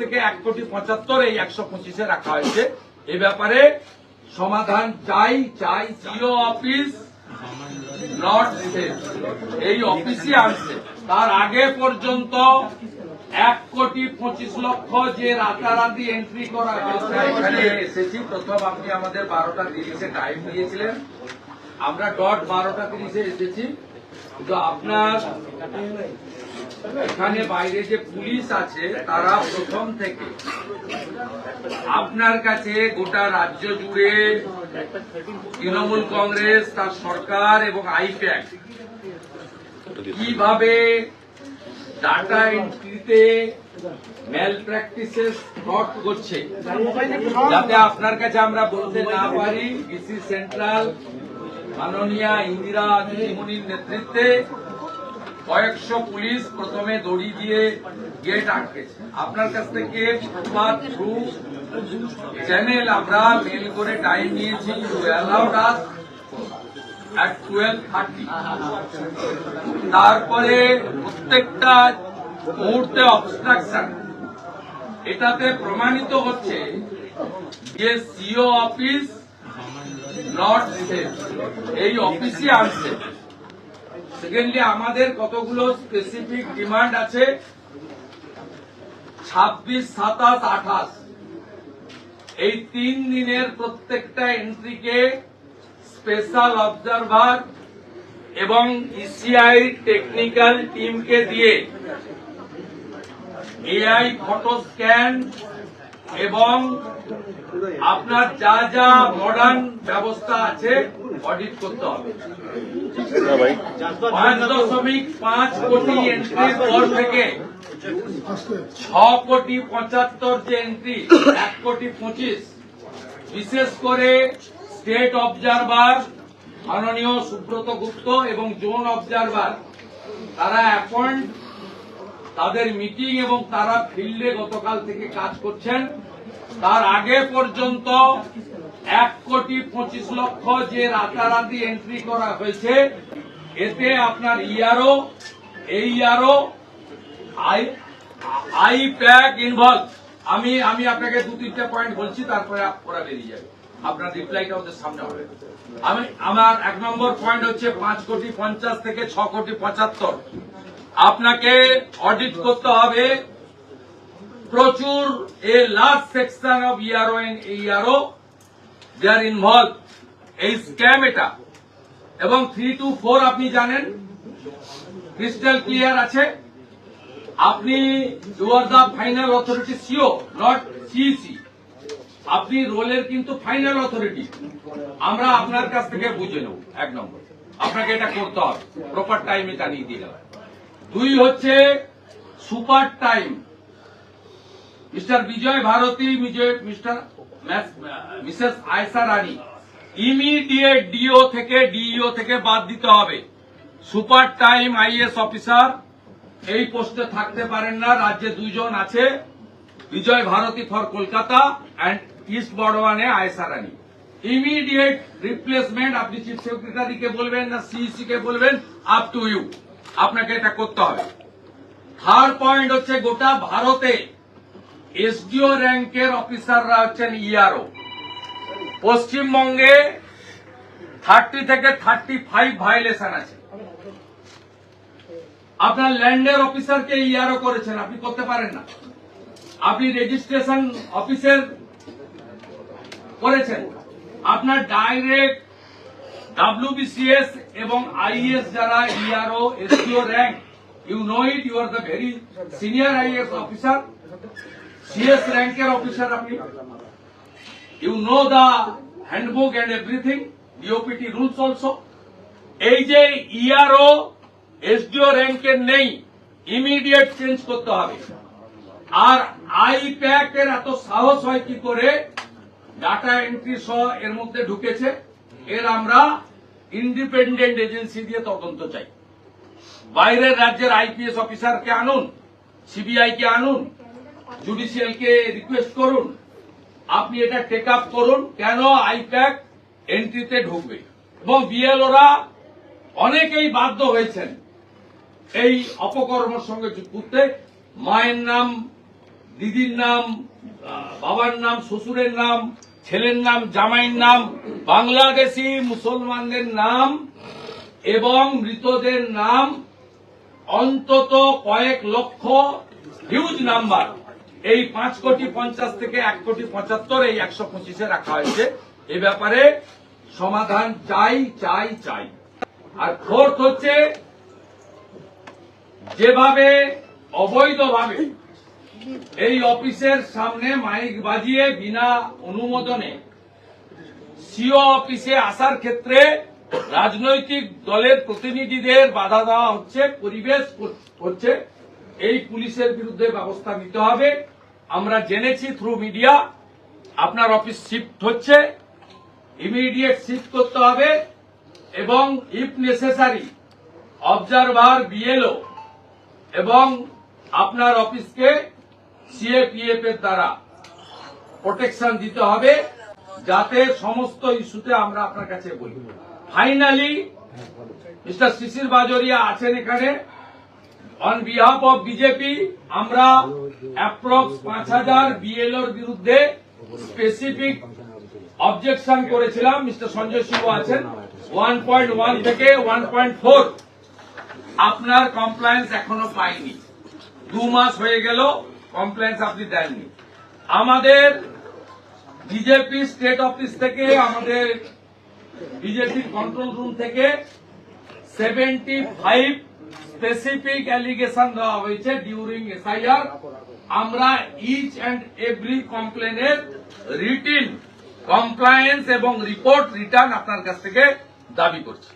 থেকে এক কোটি পঁচাত্তর এই একশো পঁচিশে রাখা হয়েছে। এ ব্যাপারে সমাধান চাই চাই জিও অফিস নট এই অফিসই আনছে তার আগে পর্যন্ত এক কোটি পঁচিশ লক্ষ যে রাতারাতি এন্ট্রি করা এখানে এসেছি। প্রথম আপনি আমাদের বারোটা তিরিশে টাইম দিয়েছিলেন। আমরা ডট বারোটা তিরিশে এসেছি। তো আপনার এখানে বাইরে যে পুলিশ আছে, তারা প্রথম থেকে। আপনার কাছে গোটা রাজ্য জুড়ে তৃণমূল কংগ্রেস, তার সরকার এবং আইপ্যাক কীভাবে ডাটা এন্ট্রিতে ম্যাল প্র্যাকটিসেস ফ্রড করছে, যাতে আপনার কাছে আমরা বলতে না পারি ডিসি সেন্ট্রাল মাননীয়া ইন্দিরা দিদিমণির নেতৃত্বে কয়েকশো পুলিশ প্রথমে দড়ি দিয়ে গেট আটকেছে। আপনার কাছ থেকে ফুটপাথ থ্রু চ্যানেল আমরা মেল করে টাইম নিয়েছি তারপরে প্রত্যেকটা মুহূর্তে অবস্ট্রাকশন এটাতে প্রমাণিত হচ্ছে যে সিও অফিস নট সেফ এই অফিসই আনছে। সেকেন্ডলি আমাদের কতগুলো স্পেসিফিক ডিমান্ড আছে? ছাব্বিশ, সাতাশ, আঠাশ। এই তিন দিনের প্রত্যেকটা এন্ট্রিকে স্পেশাল অবজারভার এবং ইসিআই টেকনিক্যাল টিমকে দিয়ে এআই ফটো স্ক্যান এবং আপনার যা যা মডার্ন ব্যবস্থা আছে অডিট করতে হবে। পাঁচ দশমিক পাঁচ কোটি এন্ট্রির পর থেকে ছ কোটি পঁচাত্তর যে এন্ট্রি এক কোটি পঁচিশ। বিশেষ করে স্টেট অবজারভার মাননীয় সুব্রত গুপ্ত এবং জোন অবজারভার তারা অ্যাপয়েন্ট তাদের মিটিং এবং তারা ফিল্ডে গতকাল থেকে কাজ করছেন। তার আগে পর্যন্ত এক কোটি পঁচিশ লক্ষ যে রাতারাতি এন্ট্রি করা হয়েছে, এতে আপনার ইয়ারও এই ERO I I PAC involve আমি আমি আপনাকে দু তিনটা পয়েন্ট বলছি, তারপরে ওরা বেরিয়ে যাবে। আপনার রিপ্লাইটা ওদের সামনে হবে। আমি, আমার এক নম্বর পয়েন্ট হচ্ছে পাঁচ কোটি পঞ্চাশ থেকে ছ কোটি পঁচাত্তর। আপনাকে অডিট করতে হবে। প্রচুর a large section of ERO ERO they involve এই স্ক্যাম এটা। এবং থ্রি টু ফোর আপনি জানেন? ক্রিস্টাল ক্লিয়ার আছে। আপনি you are the final authority CEO not CEC আপনি রোলের কিন্তু ফাইনাল অথরিটি আমরা আপনার কাছ থেকে বুঝে নেব, এক নম্বর। আপনাকে এটা করতে হবে। প্রপার টাইমে জানিয়ে দিয়ে গেলাম। দুই হচ্ছে super time mister Vijay Bharati Vijay mister missus Ayesha Rani, immediate DO থেকে ডিইও থেকে বাদ দিতে হবে। সুপার টাইম আইএস অফিসার, এই পোস্টে থাকতে পারেন না, রাজ্যে দুইজন আছে, Vijay Bharati for Kolkata and east বর্ধমানে আয়সা রানী। ইমিডিয়েট রিপ্লেসমেন্ট, আপনি চিফ সেক্রেটারিকে বলবেন না সিইসি কে বলবেন আপ টু ইউ আপনাকে এটা করতে হবে। থার্ড পয়েন্ট হচ্ছে গোটা ভারতে এসডিও র্যাঙ্কের অফিসাররা হচ্ছেন ইআরও পশ্চিমবঙ্গে থার্টি থেকে থার্টি ফাইভ ভাইলেশন আছে। আপনার ল্যান্ডের অফিসারকে ইআরও করেছেন, আপনি করতে পারেন না। আপনি রেজিস্ট্রেশন অফিসের করেছেন। আপনার ডাইরেক্ট ডাব্লিউবিসিএস এবং আইএস যারা ERO SDO rank you know it you are the very senior IAS officer. CS র্যাঙ্কের অফিসার আপনি। You know the handbook and everything DoPT rules also এই যে ইআরও এসডিও র্যাঙ্কের নেই ইমিডিয়েট চেঞ্জ করতে হবে। আর আই প্যাক এর এত সাহস হয় কি করে? ডাটা এন্ট্রি সহ এর মধ্যে ঢুকেছে। এর আমরা ইন্ডিপেন্ডেন্ট এজেন্সি দিয়ে তদন্ত চাই। বাইরের রাজ্যের আইপিএস অফিসারকে আনুন সিবিআই কে আনুন জুডিশিয়াল কে রিকোয়েস্ট করুন। আপনি এটা টেক আপ করুন, কেন আইপ্যাক এন্ট্রিতে ঢুকবে। এবং বিএলওরা অনেকেই বাধ্য হয়েছেন এই অপকর্মের সঙ্গে করতে। মায়ের নাম, দিদির নাম বাবার নাম, শ্বশুরের নাম, ছেলের নাম, জামাইয়ের নাম, বাংলাদেশি মুসলমানদের নাম এবং মৃতদের নাম, অন্তত কয়েক লক্ষ হিউজ নাম্বার এই পাঁচ কোটি পঞ্চাশ থেকে এক কোটি পঁচাত্তর এই একশো পঁচিশে রাখা হয়েছে। এ ব্যাপারে সমাধান চাই চাই চাই। আর ফোর্থ হচ্ছে, যেভাবে, অবৈধভাবে এই অফিসের সামনে মাইক বাজিয়ে বিনা অনুমোদনে সিও অফিসে আসার ক্ষেত্রে রাজনৈতিক দলের প্রতিনিধিদের বাধা দেওয়া হচ্ছে, পরিবেশ হচ্ছে এই পুলিশের বিরুদ্ধে ব্যবস্থা নিতে হবে। আমরা জেনেছি থ্রু মিডিয়া আপনার অফিস শিফট হচ্ছে ইমিডিয়েট শিফট করতে হবে, এবং ইফ নেসেসারি অবজারভার বিএলও এবং আপনার অফিসকে সিএপিএফ এর দ্বারা প্রোটেকশন দিতে হবে, যাতে সমস্ত ইস্যুতে আমরা আপনার কাছে বলি। ফাইনালি মিস্টার শিশির বাজরিয়া আছেন এখানে। অন বিহাফ অফ বিজেপি আমরা অ্যাপ্রক্স পাঁচ হাজার বিএলওর বিরুদ্ধে স্পেসিফিক অবজেকশন করেছিলাম। মিস্টার সঞ্জয় সিংহ আছেন। ওয়ান পয়েন্ট ওয়ান থেকে ওয়ান পয়েন্ট ফোর আপনার কমপ্লায়েন্স এখনও পাইনি। দু মাস হয়ে গেল কমপ্লেন্স আপনি দেননি। আমাদের বিজেপি স্টেট অফিস থেকে, আমাদের বিজেপির কন্ট্রোল রুম থেকে সেভেন্টি ফাইভ স্পেসিফিক অ্যালিগেশন দেওয়া হয়েছে ডিউরিং এসআইআর আমরা ইচ অ্যান্ড এভরি কমপ্লেনের রিটিন কমপ্লায়েন্স এবং রিপোর্ট রিটার্ন আপনার কাছ থেকে দাবি করছি।